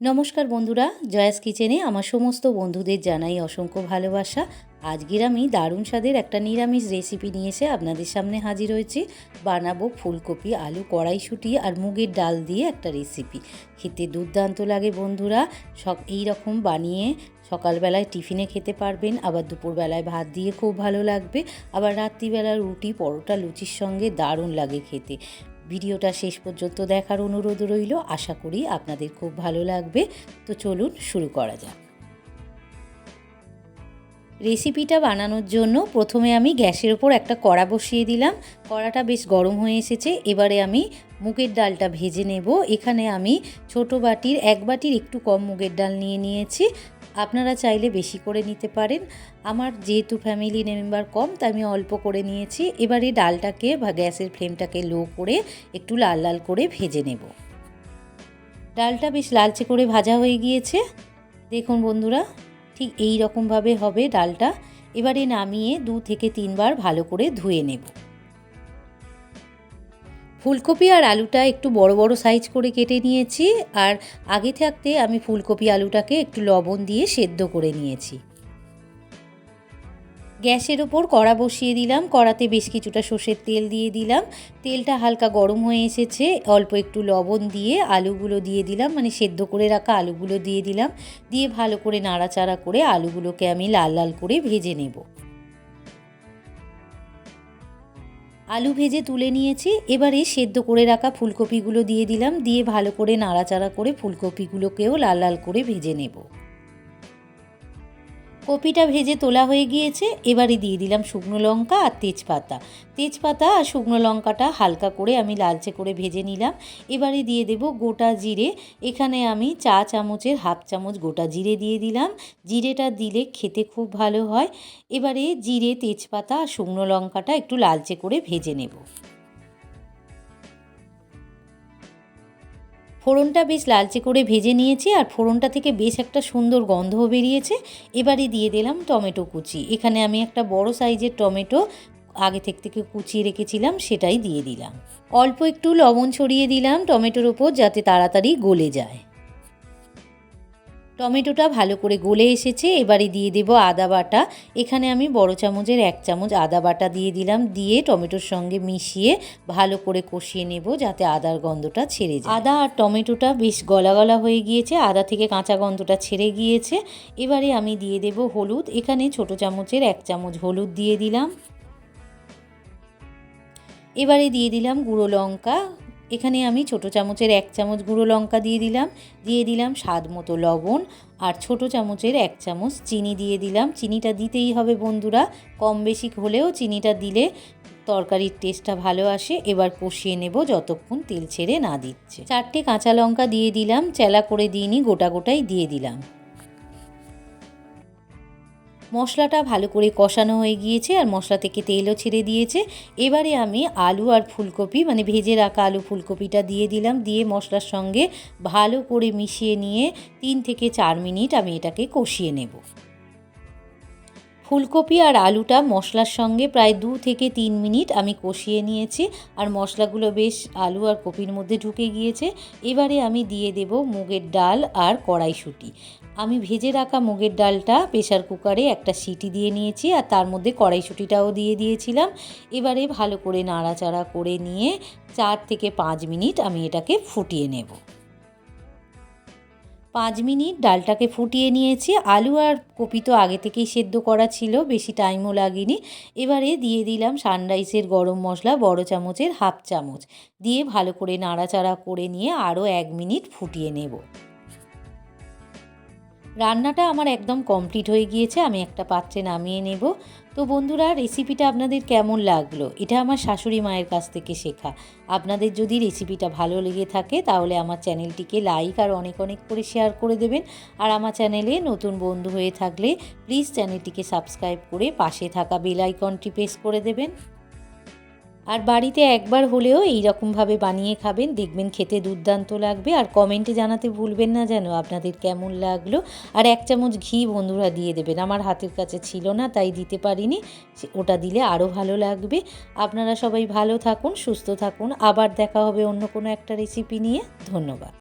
নমস্কার বন্ধুরা, জয়াস কিচেনে আমার সমস্ত বন্ধুদের জানাই অসংখ্য ভালোবাসা। আজকের আমি দারুণ স্বাদের একটা নিরামিষ রেসিপি নিয়ে এসে আপনাদের সামনে হাজির হয়েছি। বানাবো ফুলকপি, আলু, কড়াইশুঁটি আর মুগের ডাল দিয়ে একটা রেসিপি খেতে দুর্দান্ত লাগে বন্ধুরা, সব এই রকম বানিয়ে সকালবেলায় টিফিনে খেতে পারবেন, আবার দুপুরবেলায় ভাত দিয়ে খুব ভালো লাগবে, আবার রাত্রিবেলা রুটি, পরোটা, লুচির সঙ্গে দারুণ লাগে খেতে। ভিডিওটা শেষ পর্যন্ত দেখার অনুরোধ রইল। আশা করি আপনাদের খুব ভালো লাগবে। তো চলুন শুরু করা যাক। রেসিপিটা বানানোর জন্য প্রথমে আমি গ্যাসের ওপর একটা কড়া বসিয়ে দিলাম। কড়াটা বেশ গরম হয়ে এসেছে। এবারে আমি মুগের ডালটা ভেজে নেব। এখানে আমি ছোট বাটির, এক বাটির একটু কম মুগের ডাল নিয়ে নিয়েছি। আপনারা চাইলে বেশি করে নিতে পারেন। আমার যেহেতু ফ্যামিলি মেম্বার কম, তাই আমি অল্প করে নিয়েছি। এবারে ডালটাকে বা গ্যাসের ফ্লেমটাকে লো করে একটু লাল লাল করে ভেজে নেব। ডালটা বেশ লালচে করে ভাজা হয়ে গিয়েছে। দেখুন বন্ধুরা ঠিক এই রকমভাবে হবে ডালটা। এবারে নামিয়ে দু থেকে তিনবার ভালো করে ধুয়ে নেব। ফুলকপি আর আলুটা একটু বড় বড় সাইজ করে কেটে নিয়েছি। আর আগে থাকতে আমি ফুলকপি আলুটাকে একটু লবণ দিয়ে সেদ্ধ করে নিয়েছি। গ্যাসের ওপর কড়া বসিয়ে দিলাম। কড়াতে বেশ কিছুটা সর্ষের তেল দিয়ে দিলাম। তেলটা হালকা গরম হয়ে এসেছে। অল্প একটু লবণ দিয়ে আলুগুলো দিয়ে দিলাম। মানে সেদ্ধ করে রাখা আলুগুলো দিয়ে দিলাম। দিয়ে ভালো করে নাড়াচাড়া করে আলুগুলোকে আমি লাল লাল করে ভেজে নেব। আলু ভেজে তুলে নিয়েছি। এবারে সেদ্ধ করে রাখা ফুলকপিগুলো দিয়ে দিলাম। দিয়ে ভালো করে নাড়াচাড়া করে ফুলকপিগুলোকেও লাল লাল করে ভেজে নেব। কপিটা ভেজে তোলা হয়ে গিয়েছে, এবারে দিয়ে দিলাম শুকনো লঙ্কা আর তেজপাতা। তেজপাতা আর শুকনো লঙ্কাটা হালকা করে আমি লালচে করে ভেজে নিলাম। এবারে দিয়ে দেব গোটা জিরে। এখানে আমি চা চামচের হাফ চামচ গোটা জিরে দিয়ে দিলাম। জিরেটা দিলে খেতে খুব ভালো হয়। এবারে জিরে, তেজপাতা আর শুকনো লঙ্কাটা একটু লালচে করে ভেজে নেব। ফোড়নটা বেশ লালচে করে ভেজে নিয়েছি আর ফোড়নটা থেকে বেশ একটা সুন্দর গন্ধও বেরিয়েছে। এবারে দিয়ে দিলাম টমেটো কুচি। এখানে আমি একটা বড় সাইজের টমেটো আগে থেকে থেকে কুচিয়ে রেখেছিলাম, সেটাই দিয়ে দিলাম। অল্প একটু লবণ ছড়িয়ে দিলাম টমেটোর ওপর যাতে তাড়াতাড়ি গলে যায়। টমেটোটা ভালো করে গলে এসেছে, এবারে দিয়ে দেব আদা বাটা। এখানে আমি বড় চামচের এক চামচ আদা বাটা দিয়ে দিলাম, দিয়ে টমেটোর সঙ্গে মিশিয়ে ভালো করে কষিয়ে নেব যাতে আদার গন্ধটা ছেড়ে যায়। আদা আর টমেটোটা বেশ গলা গলা হয়ে গিয়েছে, আদা থেকে কাঁচা গন্ধটা ছেড়ে গিয়েছে। এবারে আমি দিয়ে দেব হলুদ, এখানে ছোট চামচের এক চামচ হলুদ দিয়ে দিলাম। এবারে দিয়ে দিলাম গুঁড়ো লঙ্কা এখানে আমি ছোট চামচের এক চামচ গুঁড়ো লঙ্কা দিয়ে দিলাম দিয়ে দিলাম স্বাদ মতো লবণ, আর ছোট চামচের এক চামচ চিনি দিয়ে দিলাম। চিনিটা দিতেই হবে বন্ধুরা, কম বেশি হলেও চিনিটা দিলে তরকারির টেস্টটা ভালো আসে। এবার কষিয়ে নেব যতক্ষণ তেল ছেড়ে না দিচ্ছে। চারটে কাঁচা লঙ্কা দিয়ে দিলাম, চেলা করে দিইনি, গোটা গোটাই দিয়ে দিলাম। মশলাটা ভালো করে কষানো হয়ে গিয়েছে আর মশলা থেকে তেলও ছেড়ে দিয়েছে। এবারে আমি আলু আর ফুলকপি মানে ভেজে রাখা আলু ফুলকপিটা দিয়ে দিলাম। দিয়ে মশলার সঙ্গে ভালো করে মিশিয়ে নিয়ে তিন থেকে চার মিনিট আমি এটাকে কষিয়ে নেব। ফুলকপি আর আলুটা মশলার সঙ্গে প্রায় দু থেকে তিন মিনিট আমি কষিয়ে নিয়েছি। আর মশলাগুলো বেশ আলু আর কপির মধ্যে ঢুকে গিয়েছে। এবারে আমি দিয়ে দেব মুগের ডাল আর কড়াইশুঁটি। আমি ভেজে রাখা মুগের ডালটা প্রেশার কুকারে একটা সিটি দিয়ে নিয়েছি আর তার মধ্যে কড়াইশুঁটিটাও দিয়ে দিয়েছিলাম। এবারে ভালো করে নাড়াচাড়া করে নিয়ে চার থেকে পাঁচ মিনিট আমি এটাকে ফুটিয়ে নেব। পাঁচ মিনিট ডালটাকে ফুটিয়ে নিয়েছি। আলু আর কপি তো আগে থেকেই সেদ্ধ করা ছিল, বেশি টাইমও লাগেনি। এবারে দিয়ে দিলাম সানরাইসের গরম মশলা, বড় চামচের হাফ চামচ। দিয়ে ভালো করে নাড়াচাড়া করে নিয়ে আরও এক মিনিট ফুটিয়ে নেব। রান্নাটা আমার একদম কমপ্লিট হয়ে গিয়েছে, আমি একটা পাত্রে নামিয়ে নেব। তো বন্ধুরা রেসিপিটা আপনাদের কেমন লাগল? এটা আমার শাশুড়ি মায়ের কাছ থেকে শেখা। আপনাদের যদি রেসিপিটা ভালো লেগে থাকে, তাহলে আমার চ্যানেলটিকে লাইক আর অনেক অনেক করে শেয়ার করে দেবেন। আর আমার চ্যানেলে নতুন বন্ধু হয়ে থাকলে প্লিজ চ্যানেলটিকে সাবস্ক্রাইব করে পাশে থাকা বেল আইকনটি প্রেস করে দেবেন। আর বাড়িতে একবার হলেও এই রকমভাবে বানিয়ে খাবেন। দেখবেন খেতে দুর্দান্ত লাগবে। আর কমেন্টে জানাতে ভুলবেন না যেন আপনাদের কেমন লাগল। আর এক চামচ ঘি বন্ধুরা দিয়ে দেবেন। আমার হাতের কাছে ছিল না, তাই দিতে পারিনি। ওটা দিলে আরও ভালো লাগবে। আপনারা সবাই ভালো থাকুন, সুস্থ থাকুন। আবার দেখা হবে অন্য কোনো একটা রেসিপি নিয়ে। ধন্যবাদ।